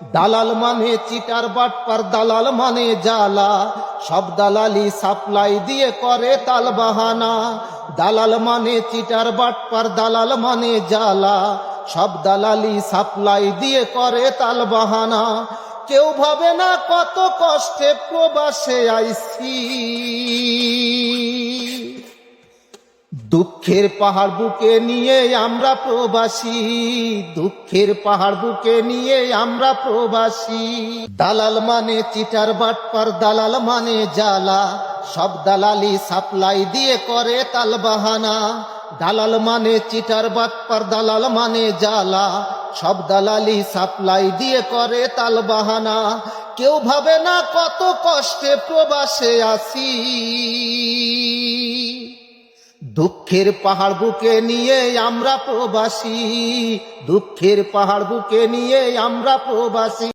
দালাল মানে চিটার বাটপার, দালাল মানে জালা সব দালালি সাপ্লাই দিয়ে করে তাল বাহানা। দালাল মানে চিটার বাটপার, দালাল মানে জালা সব দালালি সাপ্লাই দিয়ে করে তাল বাহানা। কেউ ভাবে না কত কষ্টে প্রবাসে আইসি দুঃখের পাহাড় বুকে নিয়ে আমরা প্রবাসী। দুঃখের পাহাড় বুকে নিয়ে আমরা প্রবাসী। দালাল মানে চিটার বাটপার, দালাল মানে জালা সব দালালি সাপ্লাই দিয়ে করে তাল বাহানা দালাল মানে চিটার বাটপার, দালাল মানে জালা সব দালালি সাপ্লাই দিয়ে করে তাল বাহানা কেউ ভাবে না কত কষ্টে প্রবাসে আসি দুঃখের পাহাড় বুকে নিয়ে আমরা প্রবাসী দুঃখের পাহাড় বুকে নিয়ে আমরা প্রবাসী।